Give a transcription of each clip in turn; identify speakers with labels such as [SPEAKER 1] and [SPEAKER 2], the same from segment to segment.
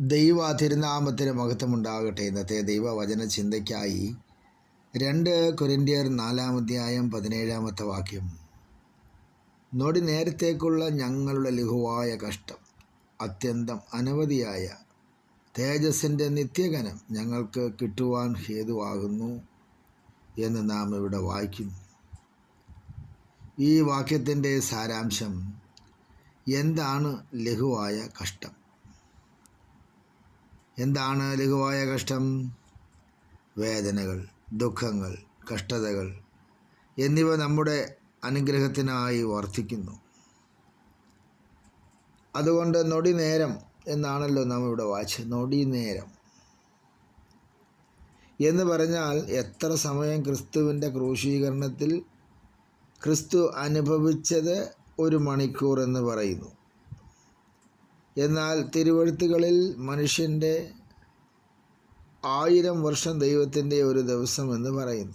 [SPEAKER 1] ദൈവ തിരുനാമത്തിന് മഹത്വമുണ്ടാകട്ടെ ഇന്നത്തെ ദൈവവചന ചിന്തയ്ക്കായി രണ്ട് കൊരിന്ത്യർ നാലാമധ്യായം പതിനേഴാമത്തെ വാക്യം. നോടി നേരത്തേക്കുള്ള ഞങ്ങളുടെ ലഘുവായ കഷ്ടം അത്യന്തം അനവധിയായ തേജസ്സിന്റെ നിത്യകനം ഞങ്ങൾക്ക് കിട്ടുവാൻ ഹേതുവാകുന്നു എന്ന് നാം ഇവിടെ വായിക്കുന്നു. ഈ വാക്യത്തിന്റെ സാരാംശം എന്താണ് ലഘുവായ കഷ്ടം? എന്താണ് ലഘുവായ കഷ്ടം? വേദനകൾ ദുഃഖങ്ങൾ കഷ്ടതകൾ എന്നിവ നമ്മുടെ അനുഗ്രഹത്തിനായി വർദ്ധിക്കുന്നു അതുകൊണ്ട് നൊടി നേരം എന്നാണല്ലോ നാം ഇവിടെ വായിച്ചത്. നൊടി നേരം. എന്ന് പറഞ്ഞാൽ എത്ര സമയം ക്രിസ്തുവിന്റെ ക്രൂശീകരണത്തിൽ ക്രിസ്തു അനുഭവിച്ചത് ഒരു മണിക്കൂർ എന്ന് പറയുന്നു. എന്നാൽ തിരുവഴുത്തുകളിൽ മനുഷ്യന്റെ ആയിരം വർഷം ദൈവത്തിന്റെ ഒരു ദിവസം എന്ന് പറയുന്നു.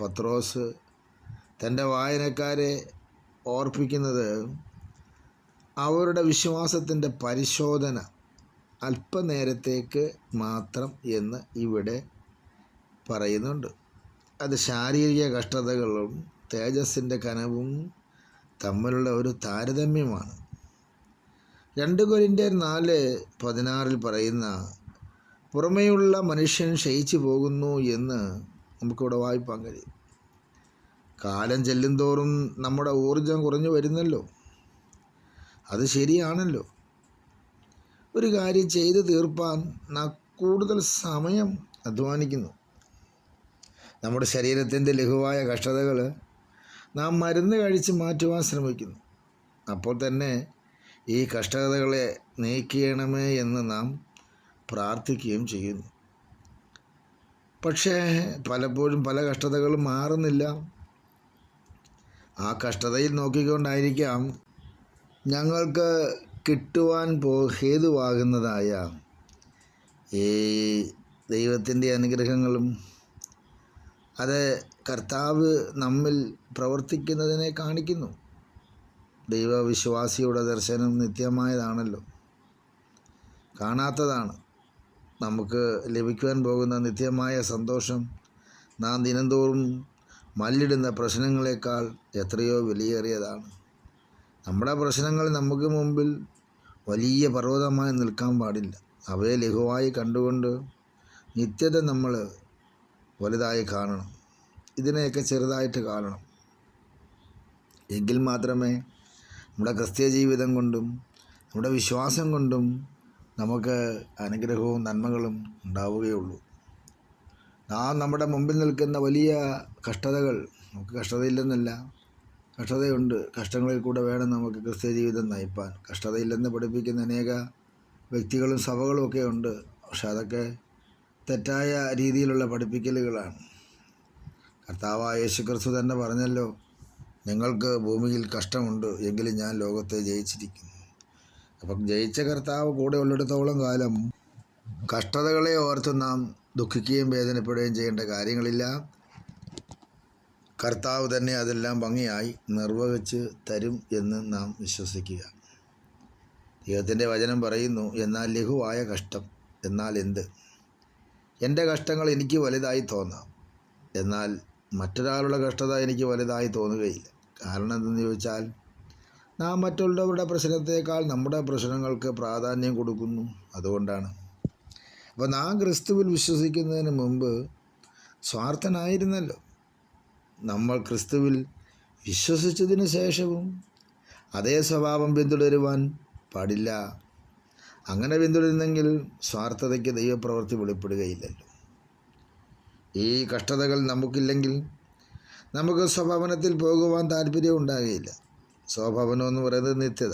[SPEAKER 1] പത്രോസ് തന്റെ വായനക്കാരെ ഓർപ്പിക്കുന്നത് അവരുടെ വിശ്വാസത്തിന്റെ പരിശോധന അല്പനേരത്തേക്ക് മാത്രം എന്ന് ഇവിടെ പറയുന്നുണ്ട്. അത് ശാരീരിക കഷ്ടതകളും തേജസ്സിന്റെ കനവും തമ്മിലുള്ള ഒരു താരതമ്യമാണ്. രണ്ട് കൊരിന്റെ നാല് പതിനാറിൽ പറയുന്ന പുറമേയുള്ള മനുഷ്യൻ ക്ഷയിച്ചു പോകുന്നു എന്ന് നമുക്കിവിടെ വായിപ്പാൻ കഴിയും. കാലം ചെല്ലുംതോറും നമ്മുടെ ഊർജം കുറഞ്ഞു വരുന്നല്ലോ. അത് ശരിയാണല്ലോ. ഒരു കാര്യം ചെയ്തു തീർപ്പാൻ നാം കൂടുതൽ സമയം അധ്വാനിക്കുന്നു. നമ്മുടെ ശരീരത്തിന്റെ ലഘുവായ കഷ്ടതകൾ നാം മരുന്ന് കഴിച്ച് മാറ്റുവാൻ ശ്രമിക്കുന്നു. അപ്പോൾ തന്നെ ഈ കഷ്ടതകളെ നീക്കിയണമേ എന്ന് നാം പ്രാർത്ഥിക്കുകയും ചെയ്യുന്നു. പക്ഷേ പലപ്പോഴും പല കഷ്ടതകളും മാറുന്നില്ല. ആ കഷ്ടതയിൽ നോക്കിക്കൊണ്ടായിരിക്കാം ഞങ്ങൾക്ക് കിട്ടുവാൻ പോ ഹേതുവാകുന്നതായ ഈ ദൈവത്തിന്റെ അനുഗ്രഹങ്ങളും അത് കർത്താവ് നമ്മിൽ പ്രവർത്തിക്കുന്നതിനെ കാണിക്കുന്നു. ദൈവവിശ്വാസിയുടെ ദർശനം നിത്യമായതാണല്ലോ. കാണാത്തതാണ്. നമുക്ക് ലഭിക്കുവാൻ പോകുന്ന നിത്യമായ സന്തോഷം. നാം ദിനംതോറും മല്ലിടുന്ന പ്രശ്നങ്ങളെക്കാൾ എത്രയോ വിലയേറിയതാണ്. നമ്മുടെ പ്രശ്നങ്ങൾ നമുക്ക് മുമ്പിൽ വലിയ പർവതമായി നിൽക്കാൻ പാടില്ല. അവയെ ലഘുവായി കണ്ടുകൊണ്ട് നിത്യത നമ്മൾ വലുതായി കാണണം. ഇതിനെയൊക്കെ ചെറുതായിട്ട് കാണണം. എങ്കിൽ മാത്രമേ നമ്മുടെ ക്രിസ്തീയ ജീവിതം കൊണ്ടും നമ്മുടെ വിശ്വാസം കൊണ്ടും നമുക്ക് അനുഗ്രഹവും നന്മകളും ഉണ്ടാവുകയുള്ളൂ. നാം നമ്മുടെ മുമ്പിൽ നിൽക്കുന്ന വലിയ കഷ്ടതകൾ നമുക്ക് കഷ്ടതയില്ലെന്നല്ല കഷ്ടതയുണ്ട്. കഷ്ടങ്ങളിൽ കൂടെ വേണം നമുക്ക് ക്രിസ്ത്യ ജീവിതം നയിപ്പാൻ. കഷ്ടതയില്ലെന്ന് പഠിപ്പിക്കുന്ന അനേക വ്യക്തികളും സഭകളും ഒക്കെ ഉണ്ട്. പക്ഷെ അതൊക്കെ തെറ്റായ രീതിയിലുള്ള പഠിപ്പിക്കലുകളാണ്. കർത്താവായ യേശു ക്രിസ്തു തന്നെ പറഞ്ഞല്ലോ നിങ്ങൾക്ക് ഭൂമിയിൽ കഷ്ടമുണ്ട് എങ്കിലും ഞാൻ ലോകത്തെ ജയിച്ചിരിക്കുന്നു. അപ്പം ജയിച്ച കർത്താവ് കൂടെ ഉള്ളിടത്തോളം കാലം കഷ്ടതകളെ ഓർത്ത് നാം ദുഃഖിക്കുകയും വേദനപ്പെടുകയും ചെയ്യേണ്ട കാര്യങ്ങളില്ല. കർത്താവ് തന്നെ അതെല്ലാം ഭംഗിയായി നിർവഹിച്ച് തരും എന്ന് നാം വിശ്വസിക്കുക. ദൈവത്തിന്റെ വചനം പറയുന്നു എന്നാൽ ലഘുവായ കഷ്ടം എന്നാൽ എന്ത്? എന്റെ കഷ്ടങ്ങൾ എനിക്ക് വലുതായി തോന്നാം. എന്നാൽ മറ്റൊരാളുടെ കഷ്ടത എനിക്ക് വലുതായി തോന്നുകയില്ല. കാരണം എന്തെന്ന് ചോദിച്ചാൽ നാം മറ്റുള്ളവരുടെ പ്രശ്നത്തേക്കാൾ നമ്മുടെ പ്രശ്നങ്ങൾക്ക് പ്രാധാന്യം കൊടുക്കുന്നു. അതുകൊണ്ടാണ്. അപ്പോൾ നാം ക്രിസ്തുവിൽ വിശ്വസിക്കുന്നതിന് മുമ്പ് സ്വാർത്ഥനായിരുന്നല്ലോ. നമ്മൾ ക്രിസ്തുവിൽ വിശ്വസിച്ചതിന് ശേഷവും അതേ സ്വഭാവം പിന്തുടരുവാൻ പാടില്ല. അങ്ങനെ പിന്തുടരുന്നെങ്കിൽ സ്വാർത്ഥതയ്ക്ക് ദൈവപ്രവൃത്തി വെളിപ്പെടുകയില്ലല്ലോ. ഈ കഷ്ടതകൾ നമുക്കില്ലെങ്കിൽ നമുക്ക് സ്വഭവനത്തിൽ പോകുവാൻ താല്പര്യം ഉണ്ടാകുകയില്ല സ്വഭവനം എന്ന് പറയുന്നത് നിത്യത.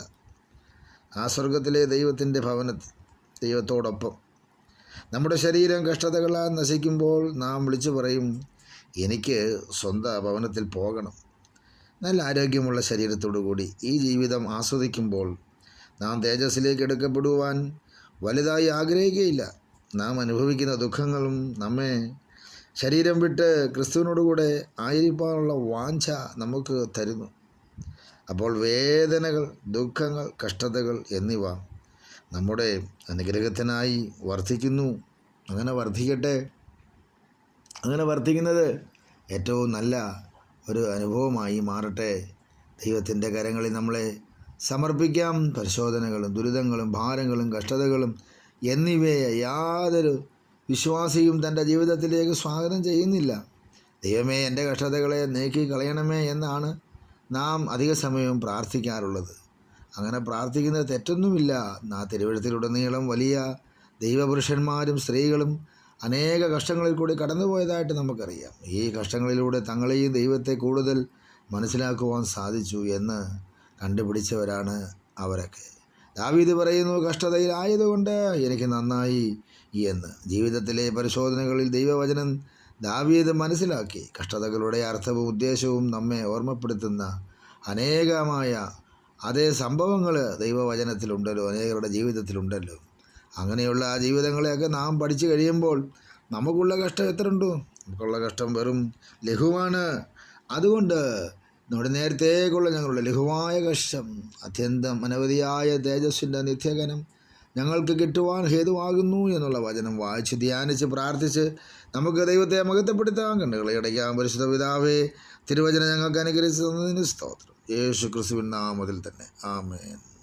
[SPEAKER 1] ആ സ്വർഗത്തിലെ ദൈവത്തിന്റെ ഭവനത്തിൽ ദൈവത്തോടൊപ്പം. നമ്മുടെ ശരീരം കഷ്ടതകളാൽ നശിക്കുമ്പോൾ നാം വിളിച്ചു പറയും എനിക്ക് സ്വന്തം ഭവനത്തിൽ പോകണം. നല്ല ആരോഗ്യമുള്ള ശരീരത്തോടു കൂടി ഈ ജീവിതം ആസ്വദിക്കുമ്പോൾ നാം തേജസ്സിലേക്ക് എടുക്കപ്പെടുവാൻ വലുതായി ആഗ്രഹിക്കുകയില്ല. നാം അനുഭവിക്കുന്ന ദുഃഖങ്ങളും നമ്മെ ശരീരം വിട്ട് ക്രിസ്തുവിനോടുകൂടെ ആയിരിക്കാനുള്ള വാഞ്ച നമുക്ക് തരുന്നു. അപ്പോൾ വേദനകൾ ദുഃഖങ്ങൾ കഷ്ടതകൾ എന്നിവ നമ്മുടെ അനുഗ്രഹത്തിനായി വർദ്ധിക്കുന്നു. അങ്ങനെ വർദ്ധിക്കട്ടെ. അങ്ങനെ വർദ്ധിക്കുന്നത് ഏറ്റവും നല്ല ഒരു അനുഭവമായി മാറട്ടെ. ദൈവത്തിന്റെ കരങ്ങളിൽ നമ്മളെ സമർപ്പിക്കാം. പരിശോധനകളും ദുരിതങ്ങളും ഭാരങ്ങളും കഷ്ടതകളും എന്നിവയെ യാതൊരു വിശ്വാസിയും തന്റെ ജീവിതത്തിലേക്ക് സ്വാഗതം ചെയ്യുന്നില്ല. ദൈവമേ എന്റെ കഷ്ടതകളെ നീക്കി കളയണമേ എന്നാണ് നാം അധിക സമയവും പ്രാർത്ഥിക്കാറുള്ളത്. അങ്ങനെ പ്രാർത്ഥിക്കുന്നത് തെറ്റൊന്നുമില്ല. നാ തിരുവഴുത്തിലുടനീളം വലിയ ദൈവപുരുഷന്മാരും സ്ത്രീകളും അനേക കഷ്ടങ്ങളിൽ കൂടി കടന്നുപോയതായിട്ട് നമുക്കറിയാം. ഈ കഷ്ടങ്ങളിലൂടെ തങ്ങളെയും ദൈവത്തെ കൂടുതൽ മനസ്സിലാക്കുവാൻ സാധിച്ചു എന്ന് കണ്ടുപിടിച്ചവരാണ് അവരൊക്കെ. ദാവീദ് പറയുന്നു കഷ്ടതയിലായതുകൊണ്ട് എനിക്ക് നന്നായി എന്ന് ജീവിതത്തിലെ പരിശോധനകളിൽ ദൈവവചനം ദാവീദ് മനസ്സിലാക്കി. കഷ്ടതകളുടെ അർത്ഥവും ഉദ്ദേശവും നമ്മെ ഓർമ്മപ്പെടുത്തുന്ന അനേകമായ അതേ സംഭവങ്ങൾ ദൈവവചനത്തിലുണ്ടല്ലോ അനേകരുടെ ജീവിതത്തിലുണ്ടല്ലോ. അങ്ങനെയുള്ള ആ ജീവിതങ്ങളെയൊക്കെ നാം പഠിച്ചു കഴിയുമ്പോൾ നമുക്കുള്ള കഷ്ടം എത്ര ഉണ്ടോ നമുക്കുള്ള കഷ്ടം വെറും ലഘുവാണ്. അതുകൊണ്ട് നമ്മുടെ നേരത്തേക്കുള്ള ഞങ്ങളുടെ ലഘുവായ കഷ്ടം അത്യന്തം അനവധിയായ തേജസ്സിന്റെ നിത്യകനം ഞങ്ങൾക്ക് കിട്ടുവാൻ ഹേതുവാകുന്നു എന്നുള്ള വചനം വായിച്ച് ധ്യാനിച്ച് പ്രാർത്ഥിച്ച് നമുക്ക് ദൈവത്തെ മഹത്വപ്പെടുത്താൻ കണ്ണുകളെ അടയ്ക്കാം. പരിശുദ്ധ പിതാവേ തിരുവചനം ഞങ്ങൾക്ക് അനുഗ്രഹിച്ചു തന്നതിന് സ്തോത്രം. യേശു ക്രിസ്തുവിൻ നാമത്തിൽ തന്നെ. ആമേൻ.